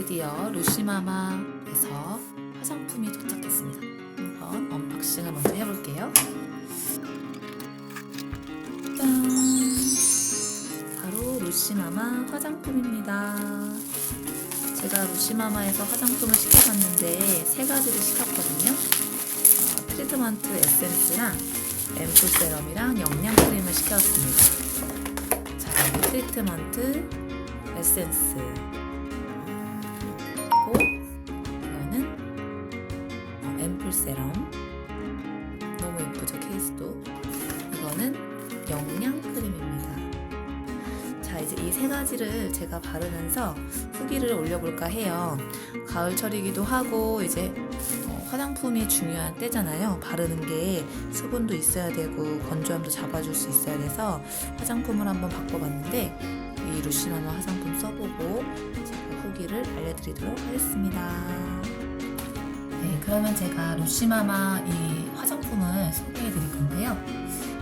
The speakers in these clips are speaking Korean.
드디어 루시마마에서 화장품이 도착했습니다. 한번 언박싱을 먼저 해볼게요. 짠! 바로 루시마마 화장품입니다. 제가 루시마마에서 화장품을 시켜봤는데 세 가지를 시켰거든요. 어, 트리트먼트 에센스랑 앰플 세럼이랑 영양 크림을 시켰습니다. 자, 트리트먼트 에센스 세럼. 너무 예쁘죠 케이스도? 이거는 영양 크림입니다. 자 이제 이 세 가지를 제가 바르면서 후기를 올려볼까 해요. 가을철이기도 하고 이제 어, 화장품이 중요한 때잖아요. 바르는 게 수분도 있어야 되고 건조함도 잡아줄 수 있어야 돼서 화장품을 한번 바꿔봤는데 이 루시마마 화장품 써보고 후기를 알려드리도록 하겠습니다. 네, 그러면 제가 루시마마 이 화장품을 소개해 드릴 건데요.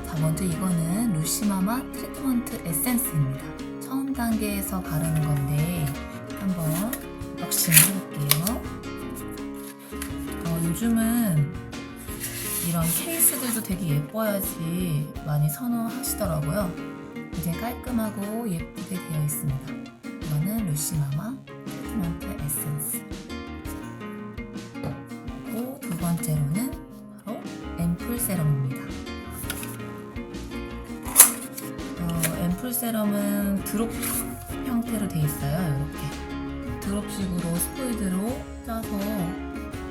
자, 먼저 이거는 루시마마 트리트먼트 에센스입니다. 처음 단계에서 바르는 건데 한번 언박싱 해볼게요. 어, 요즘은 이런 케이스들도 되게 예뻐야지 많이 선호하시더라고요. 이제 깔끔하고 예쁘게 되어 있습니다. 이거는 루시마마 트리트먼트 에센스. 세럼은 드롭 형태로 되어 있어요. 이렇게 드롭식으로 스포이드로 짜서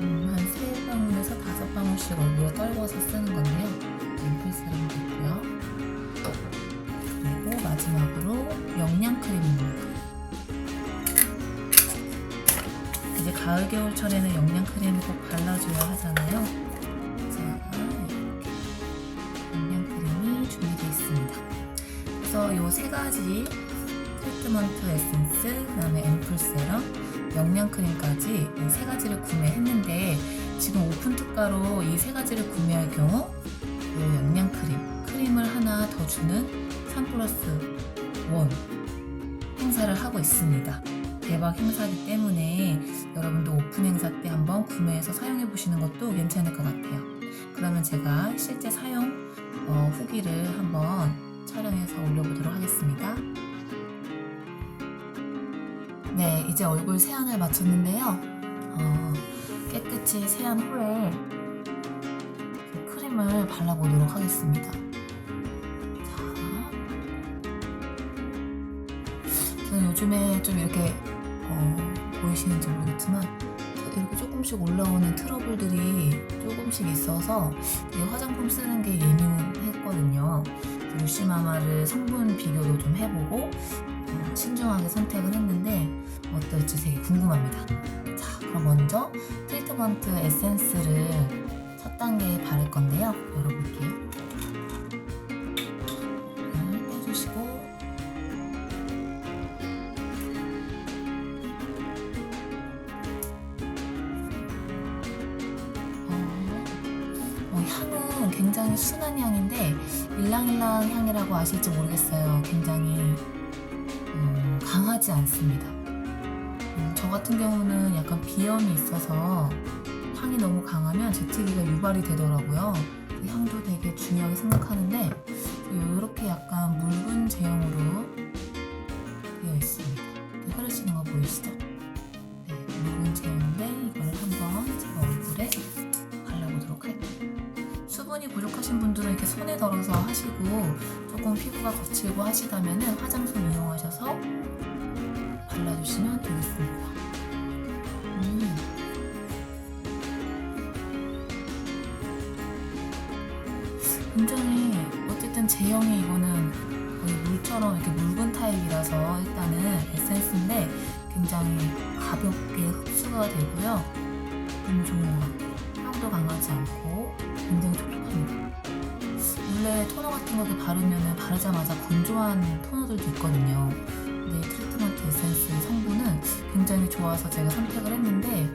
음, 한세 방울에서 다섯 방울씩 얼굴에 떨궈서 쓰는 건데요. 앰플 세럼도 있고요. 그리고 마지막으로 영양 크림입니다. 이제 가을 겨울철에는 영양 크림을 꼭 발라줘야 하잖아요. 이세 가지 트리트먼트 에센스, 그다음에 앰플 세럼, 영양 크림까지 이세 가지를 구매했는데 지금 오픈 특가로 이 세 가지를 구매할 경우 이 영양 크림, 크림을 하나 더 주는 3 플러스 1 행사를 하고 있습니다. 대박 행사기 때문에 여러분도 오픈 행사 때 한번 구매해서 사용해 보시는 것도 괜찮을 것 같아요. 그러면 제가 실제 사용 어, 후기를 한번 촬영해서 올려보도록 하겠습니다. 네, 이제 얼굴 세안을 마쳤는데요. 어, 깨끗이 세안 후에 크림을 발라보도록 하겠습니다. 자, 저는 요즘에 좀 이렇게 어, 보이시는지 모르겠지만 이렇게 조금씩 올라오는 트러블들이 조금씩 있어서 이 화장품 쓰는 게 예민했거든요. 루시마마를 성분 비교도 좀 해보고 어, 신중하게 선택을 했는데 어떨지 되게 궁금합니다. 자, 그럼 먼저 트리트먼트 에센스를 첫 단계에 바를 건데요. 열어볼게요. 네, 빼주시고 어, 어, 향은 굉장히 순한 향인데 일랑일랑 향이라고 아실지 모르겠어요. 굉장히 음, 강하지 않습니다. 음, 저 같은 경우는 약간 비염이 있어서 향이 너무 강하면 재채기가 유발이 되더라고요. 그 향도 되게 중요하게 생각하는데 이렇게 약간 묽은 제형으로 되어 있습니다. 흐르시는 거 보이시죠? 네, 묽은 제형인데 수분이 부족하신 분들은 이렇게 손에 덜어서 하시고 조금 피부가 거칠고 하시다면 화장솜 이용하셔서 발라주시면 되겠습니다. 음. 굉장히 어쨌든 제형이 이거는 거의 물처럼 이렇게 묽은 타입이라서 일단은 에센스인데 굉장히 가볍게 흡수가 되고요. 너무 좋은 것 같아요. 향도 강하지 않고 같은 거 이렇게 바르면 바르자마자 건조한 토너들도 있거든요. 근데 이 트리트먼트 에센스 성분은 굉장히 좋아서 제가 선택을 했는데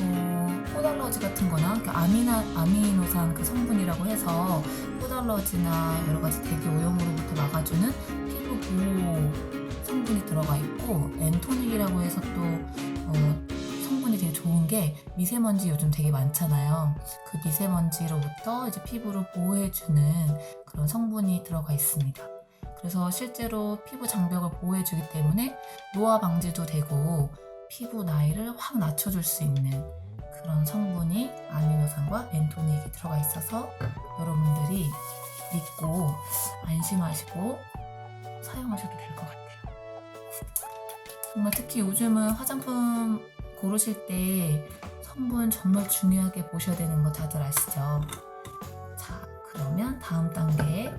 어, 포달러지 같은 거나 그 아미나, 아미노산 그 성분이라고 해서 포달러지나 여러 가지 대기 오염으로부터 막아주는 피부 보호 성분이 들어가 있고 엔토닉이라고 해서 또 게 미세먼지 요즘 되게 많잖아요. 그 미세먼지로부터 이제 피부를 보호해주는 그런 성분이 들어가 있습니다. 그래서 실제로 피부 장벽을 보호해주기 때문에 노화 방지도 되고 피부 나이를 확 낮춰줄 수 있는 그런 성분이 아미노산과 멘토닉이 들어가 있어서 여러분들이 믿고 안심하시고 사용하셔도 될 것 같아요. 정말 특히 요즘은 화장품 고르실 때 성분 정말 중요하게 보셔야 되는 거 다들 아시죠? 자, 그러면 다음 단계.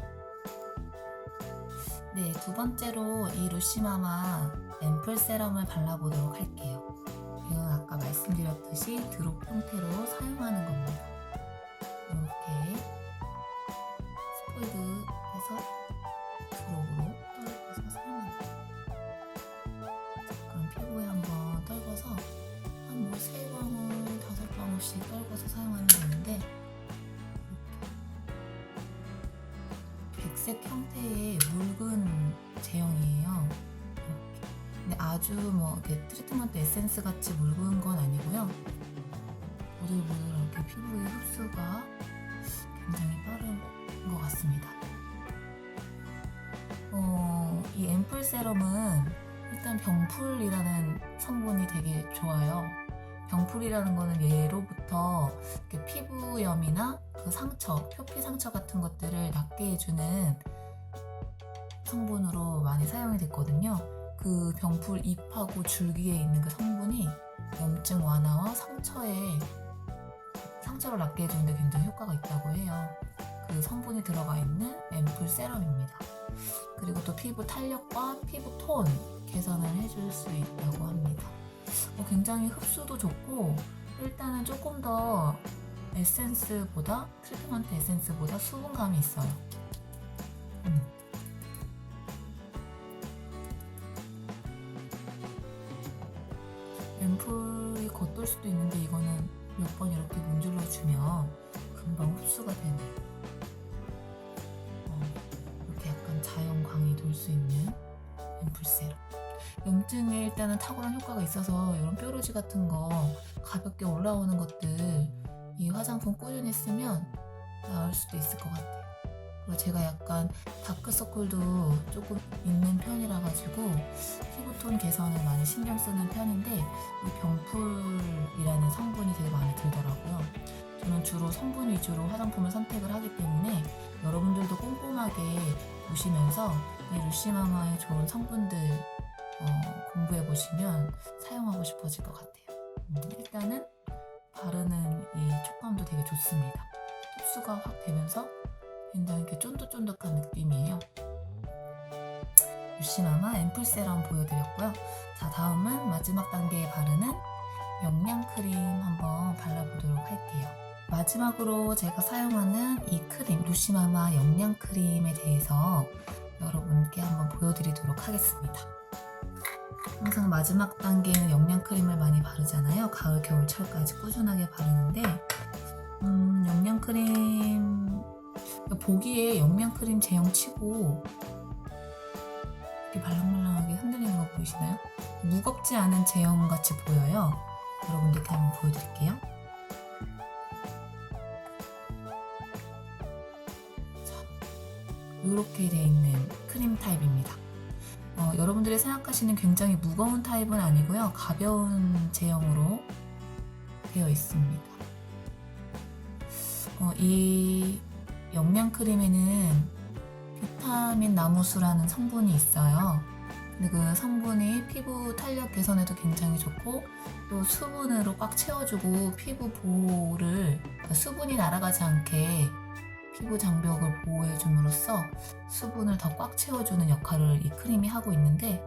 네, 두 번째로 이 루시마마 앰플 세럼을 발라보도록 할게요. 이건 아까 말씀드렸듯이 드롭 형태로 사용하는 겁니다. 이렇게 이렇게 백색 형태의 묽은 제형이에요. 이렇게. 근데 아주 뭐 이렇게 트리트먼트 에센스 같이 묽은 건 아니고요. 보들보들하게 피부의 흡수가 굉장히 빠른 것 같습니다. 어, 이 앰플 세럼은 일단 병풀이라는 성분이 되게 좋아요. 병풀이라는 거는 예로부터 피부염이나 그 상처, 표피 상처 같은 것들을 낫게 해주는 성분으로 많이 사용이 됐거든요. 그 병풀 잎하고 줄기에 있는 그 성분이 염증 완화와 상처에 상처를 낫게 해주는데 굉장히 효과가 있다고 해요. 그 성분이 들어가 있는 앰플 세럼입니다. 그리고 또 피부 탄력과 피부 톤 개선을 해줄 수 있다고 합니다. 어, 굉장히 흡수도 좋고 일단은 조금 더 에센스보다 트리트먼트 에센스보다 수분감이 있어요. 음. 앰플이 겉돌 수도 있는데 이거는 몇 번 이렇게 문질러 염증에 일단은 탁월한 효과가 있어서 이런 뾰루지 같은 거 가볍게 올라오는 것들 이 화장품 꾸준히 쓰면 나을 수도 있을 것 같아요. 그리고 제가 약간 다크서클도 조금 있는 편이라 가지고 피부톤 개선을 많이 신경 쓰는 편인데 이 병풀이라는 성분이 되게 마음에 들더라고요. 저는 주로 성분 위주로 화장품을 선택을 하기 때문에 여러분들도 꼼꼼하게 보시면서 이 루시마마의 좋은 성분들 어, 공부해 보시면 사용하고 싶어질 것 같아요. 음, 일단은 바르는 이 촉감도 되게 좋습니다. 흡수가 확 되면서 굉장히 이렇게 쫀득쫀득한 느낌이에요. 유시마마 앰플 세럼 보여드렸고요. 자 다음은 마지막 단계에 바르는 영양 크림 한번 발라보도록 할게요. 마지막으로 제가 사용하는 이 크림 루시마마 영양 크림에 대해서 여러분께 한번 보여드리도록 하겠습니다. 항상 마지막 단계는 영양 크림을 많이 바르잖아요. 가을, 겨울, 철까지 꾸준하게 바르는데 음, 영양 크림 보기에 영양 크림 제형 치고 이렇게 말랑말랑하게 흔들리는 거 보이시나요? 무겁지 않은 제형 같이 보여요. 여러분들께 한번 보여드릴게요. 이렇게 돼 있는 크림 타입입니다. 어, 여러분들이 생각하시는 굉장히 무거운 타입은 아니고요. 가벼운 제형으로 되어 있습니다. 어, 이 영양 크림에는 비타민 나무수라는 성분이 있어요. 근데 그 성분이 피부 탄력 개선에도 굉장히 좋고 또 수분으로 꽉 채워주고 피부 보호를 그러니까 수분이 날아가지 않게 피부 장벽을 보호해 줌으로써 수분을 더 꽉 채워주는 역할을 이 크림이 하고 있는데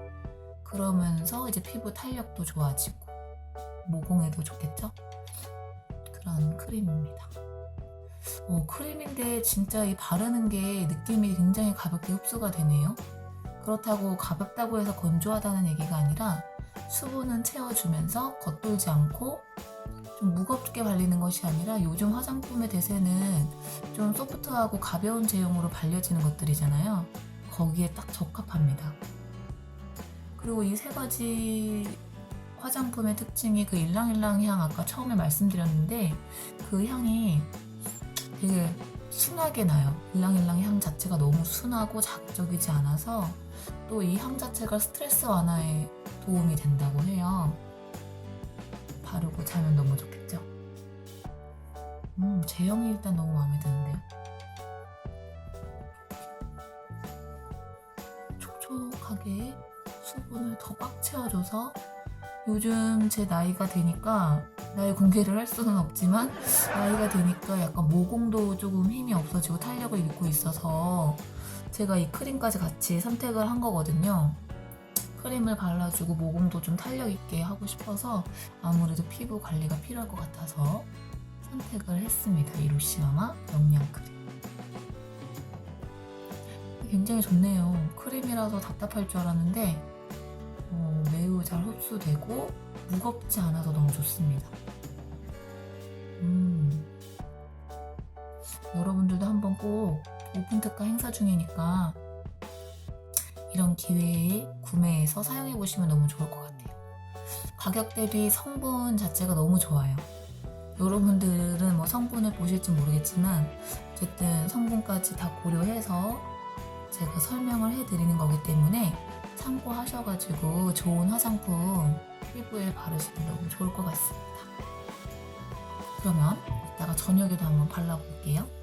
그러면서 이제 피부 탄력도 좋아지고 모공에도 좋겠죠? 그런 크림입니다. 어, 크림인데 진짜 이 바르는 게 느낌이 굉장히 가볍게 흡수가 되네요. 그렇다고 가볍다고 해서 건조하다는 얘기가 아니라 수분은 채워주면서 겉돌지 않고 좀 무겁게 발리는 것이 아니라 요즘 화장품의 대세는 좀 소프트하고 가벼운 제형으로 발려지는 것들이잖아요. 거기에 딱 적합합니다. 그리고 이 세 가지 화장품의 특징이 그 일랑일랑 향 아까 처음에 말씀드렸는데 그 향이 되게 순하게 나요. 일랑일랑 향 자체가 너무 순하고 자극적이지 않아서 또 이 향 자체가 스트레스 완화에 도움이 된다고 해요. 바르고 자면 너무 좋겠죠? 음, 제형이 일단 너무 마음에 드는데요. 촉촉하게 수분을 더 꽉 채워줘서 요즘 제 나이가 되니까 나이 공개를 할 수는 없지만 나이가 되니까 약간 모공도 조금 힘이 없어지고 탄력을 잃고 있어서 제가 이 크림까지 같이 선택을 한 거거든요. 크림을 발라주고 모공도 좀 탄력 있게 하고 싶어서 아무래도 피부 관리가 필요할 것 같아서 선택을 했습니다. 이 루시마마 영양 크림. 굉장히 좋네요. 크림이라서 답답할 줄 알았는데 어, 매우 잘 흡수되고 무겁지 않아서 너무 좋습니다. 음. 여러분들도 한번 꼭 오픈 특가 행사 중이니까 이런 기회에 구매해서 사용해 보시면 너무 좋을 것 같아요. 가격 대비 성분 자체가 너무 좋아요. 여러분들은 뭐 성분을 보실지 모르겠지만 어쨌든 성분까지 다 고려해서 제가 설명을 해드리는 거기 때문에 참고하셔가지고 좋은 화장품 피부에 바르시면 너무 좋을 것 같습니다. 그러면 이따가 저녁에도 한번 발라볼게요.